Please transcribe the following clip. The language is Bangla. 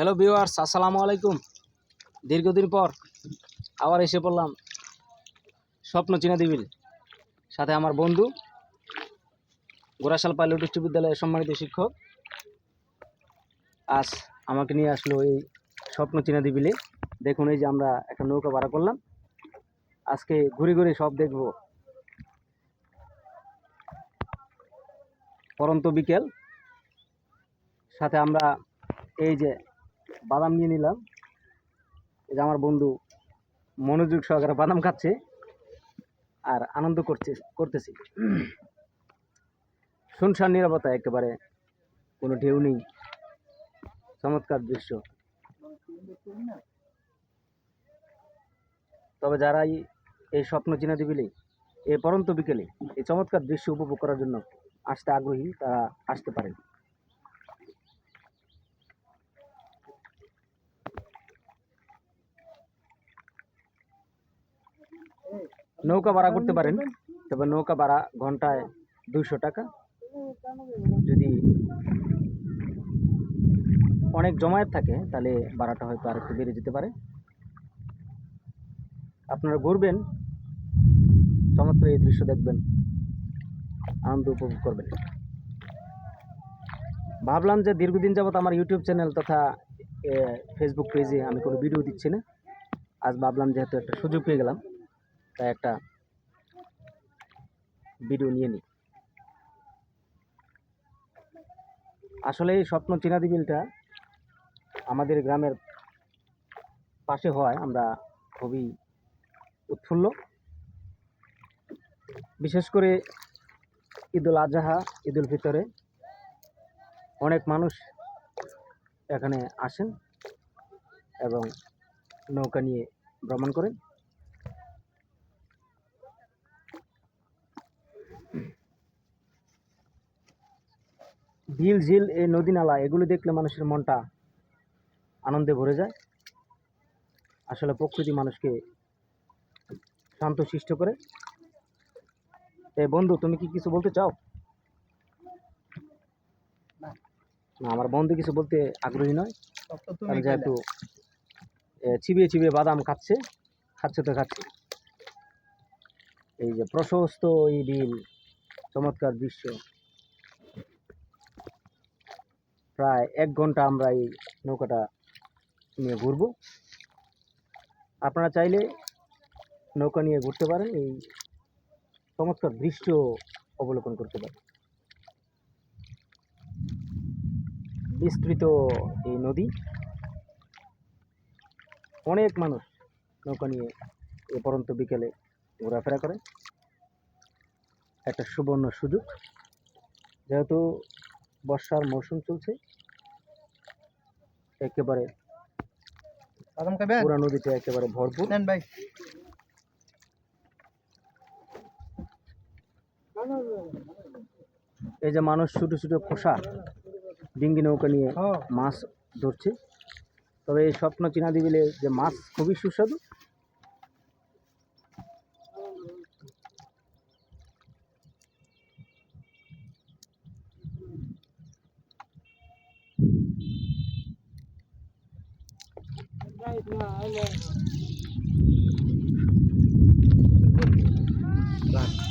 হ্যালো ভিউয়ার্স আসসালামু আলাইকুম। দীর্ঘদিন পর আবার এসে পড়লাম স্বপ্ন চীনা দিবিল সাথে আমার বন্ধু, গোরাশাল পাইলট উচ্চ বিদ্যালয়ের সম্মানিত শিক্ষক। আজ আমাকে নিয়ে আসলো এই স্বপ্ন চীনা দিবিলে দেখুন এই যে আমরা একটা নৌকা ভাড়া করলাম। আজকে ঘুরে ঘুরে সব দেখব। পরন্ত বিকেল। সাথে আমরা এই যে বাদাম নিয়ে নিলাম। এই যে আমার বন্ধু মনোযোগ সহকারে বাদাম খাচ্ছে আর আনন্দ করছে, করতেছি। শুনশান নিরাপত্তা একেবারে কোনো ঢেউ নেই। চমৎকার দৃশ্য। তবে যারা এই- এই স্বপ্ন চিনা দিবিলে এই পরন্ত বিকেলে এই চমৎকার দৃশ্য উপভোগ করার জন্য আসতে আগ্রহী, তারা আসতে পারেন নৌকা ভাড়া করতে পারেন, তবে নৌকা ভাড়া ঘন্টায় দুশো টাকা। যদি অনেক জমায়েত থাকে, তাহলে ভাড়াটা হয়তো আর একটু বেড়ে যেতে পারে। আপনারা ঘুরবেন, চমৎকার এই দৃশ্য দেখবেন, আনন্দ উপভোগ করবেন। ভাবলাম যে দীর্ঘদিন যাবত আমার ইউটিউব চ্যানেল তথা ফেসবুক পেজে আমি কোনো ভিডিও দিচ্ছি না। আজ ভাবলাম যেহেতু একটা সুযোগ পেয়ে গেলাম তাই একটা ভিডিও নিয়ে নিই আসলে এই স্বপ্ন চিনাদি বিলটা আমাদের গ্রামের পাশে হয়, আমরা খুবই উৎফুল্ল। বিশেষ করে ঈদুল আজহা ঈদুল ফিতরে অনেক মানুষ এখানে আসেন এবং নৌকা নিয়ে ভ্রমণ করেন। বিল ঝিল এই নদী নালা এগুলো দেখলে মানুষের মনটা আনন্দে ভরে যায়। আসলে প্রকৃতি মানুষকে শান্ত সৃষ্ট করে। এ বন্ধু তুমি কি কিছু বলতে চাও? না আমার বন্ধু কিছু বলতে আগ্রহী নয়। কারণ যেহেতু চিবিয়ে চিবিয়ে বাদাম খাচ্ছে খাচ্ছে তো খাচ্ছে। এই যে প্রশস্ত এই বিল চমৎকার দৃশ্য। প্রায় এক ঘণ্টা আমরা এই নৌকাটা নিয়ে ঘুরবো। আপনারা চাইলে নৌকা নিয়ে ঘুরতে পারেন, এই চমৎকার দৃশ্য অবলোকন করতে পারেন। বিস্তৃত এই নদী, অনেক মানুষ নৌকা নিয়ে এ পরন্ত বিকেলে ঘোরাফেরা করে। একটা সুবর্ণ সুযোগ, যেহেতু বর্ষার মৌসুম চলছে একেবারে পুরা নদীটা একেবারে ভরপুর। নেন ভাই। এই যে মানুষ ছোটো ছোটো খোসা ডিঙ্গি নৌকা নিয়ে হ্যাঁ। মাছ ধরছে। তবে এই স্বপ্ন চিনা দিবিলে যে মাছ খুবই সুস্বাদু। Right.